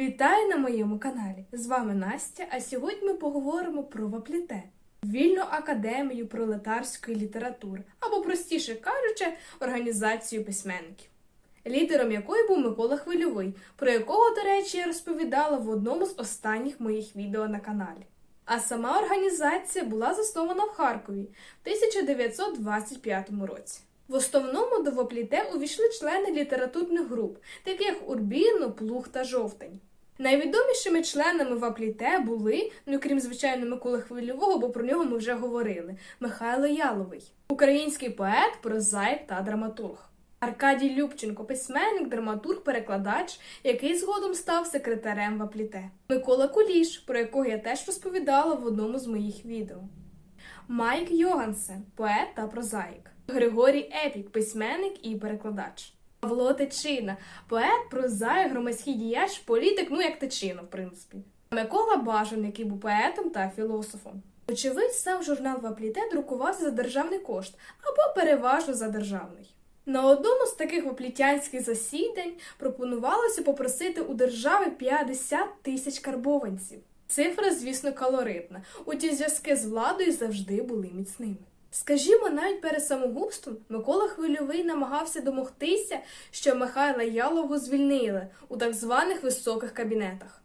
Вітаю на моєму каналі! З вами Настя, а сьогодні ми поговоримо про Вапліте, вільну академію пролетарської літератури, або, простіше кажучи, організацію письменників, лідером якої був Микола Хвильовий, про якого, до речі, я розповідала в одному з останніх моїх відео на каналі. А сама організація була заснована в Харкові в 1925 році. В основному до Вопліте увійшли члени літературних груп, таких як Урбіно, Плуг та Жовтень. Найвідомішими членами Вапліте були, ну крім звичайно Миколи Хвильового, бо про нього ми вже говорили, Михайло Яловий, український поет, прозаїк та драматург. Аркадій Любченко, письменник, драматург, перекладач, який згодом став секретарем Вапліте. Микола Куліш, про якого я теж розповідала в одному з моїх відео. Майк Йогансен, поет та прозаїк. Григорій Епік, письменник і перекладач. Павло Тичина, поет, прозаїк, громадський діяч, політик, ну як Тичина, в принципі. Микола Бажан, який був поетом та філософом. Очевидь, сам журнал Вапліте друкувався за державний кошт або переважно за державний. На одному з таких воплітянських засідань пропонувалося попросити у держави 50 тисяч карбованців. Цифра, звісно, калоритна, утім зв'язки з владою завжди були міцними. Скажімо, навіть перед самогубством Микола Хвильовий намагався домогтися, що Михайла Ялову звільнили у так званих високих кабінетах.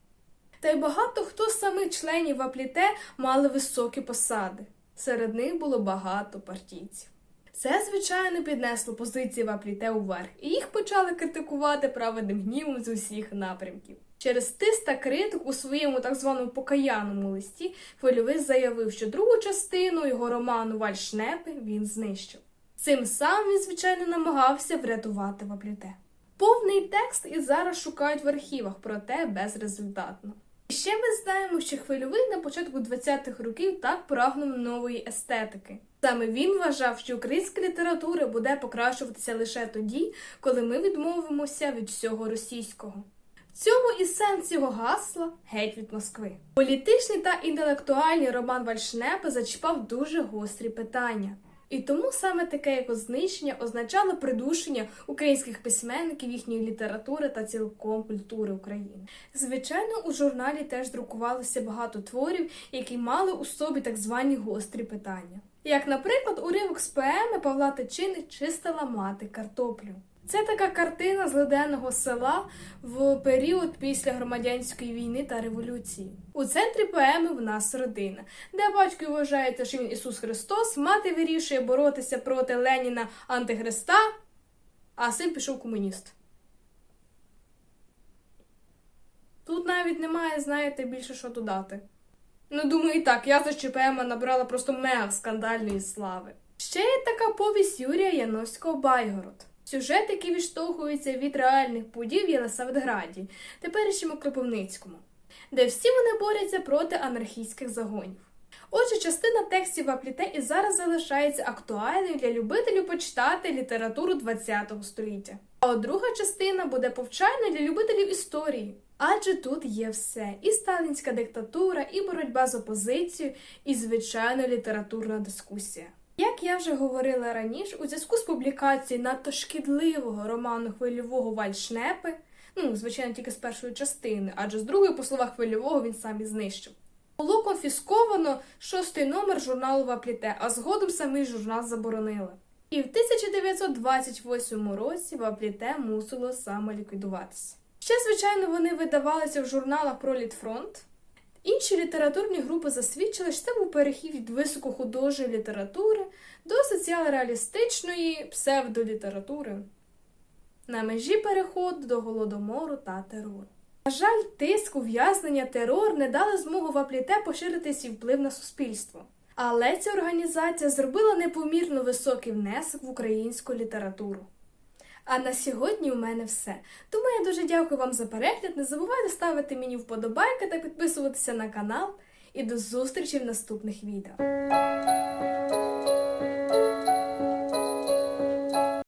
Та й багато хто з самих членів Апліте мали високі посади. Серед них було багато партійців. Це, звичайно, піднесло позиції Вапліте уверх, і їх почали критикувати праведним гнівом з усіх напрямків. Через тиск та критик у своєму так званому покаянному листі Хвильовий заявив, що другу частину його роману Вальшнепи він знищив. Цим самим він, звичайно, намагався врятувати Вапліте. Повний текст і зараз шукають в архівах, проте безрезультатно. Ще ми знаємо, що хвильовий на початку 20-х років так прагнув нової естетики. Саме він вважав, що українська література буде покращуватися лише тоді, коли ми відмовимося від всього російського. В цьому і сенс його гасла геть від Москви. Політичний та інтелектуальний роман Вальшнепа зачіпав дуже гострі питання. І тому саме таке як знищення означало придушення українських письменників, їхньої літератури та цілком культури України. Звичайно, у журналі теж друкувалося багато творів, які мали у собі так звані гострі питання. Як, наприклад, уривок з поеми Павла Тичини Чистила мати картоплю. Це така картина з леденого села в період після громадянської війни та революції. У центрі поеми в нас родина, де батько вважається, що він Ісус Христос, мати вирішує боротися проти Леніна Антихриста, а син пішов комуніст. Тут навіть немає, знаєте, більше що додати. Ну, думаю, і так, я за поема набрала просто мега скандальної слави. Ще є така повість Юрія Яновського Байгород. Сюжет, який відштовхується від реальних подій в Єлисаветграді, теперішньому Кропивницькому, де всі вони борються проти анархійських загонів. Отже, частина текстів Апліте і зараз залишається актуальною для любителів почитати літературу ХХ століття. А от друга частина буде повчальною для любителів історії. Адже тут є все: і сталінська диктатура, і боротьба з опозицією, і звичайно літературна дискусія. Як я вже говорила раніше, у зв'язку з публікацією надто шкідливого роману хвильового Вальшнепи, ну, звичайно, тільки з першої частини, адже з другої, по словах хвильового, він сам і знищив. Було конфісковано шостий номер журналу Вапліте, а згодом самий журнал заборонили. І в 1928 році Вапліте мусило самоліквідуватися. Ще, звичайно, вони видавалися в журналах про Літфронт. Інші літературні групи засвідчили, що це був перехід від високохудожньої літератури до соціал-реалістичної псевдолітератури на межі переходу до голодомору та терору. На жаль, тиск, ув'язнення, терор не дали змогу Вапліте поширити свій вплив на суспільство. Але ця організація зробила непомірно високий внесок в українську літературу. А на сьогодні у мене все. Тому я дуже дякую вам за перегляд. Не забувайте ставити мені вподобайки та підписуватися на канал. І до зустрічі в наступних відео.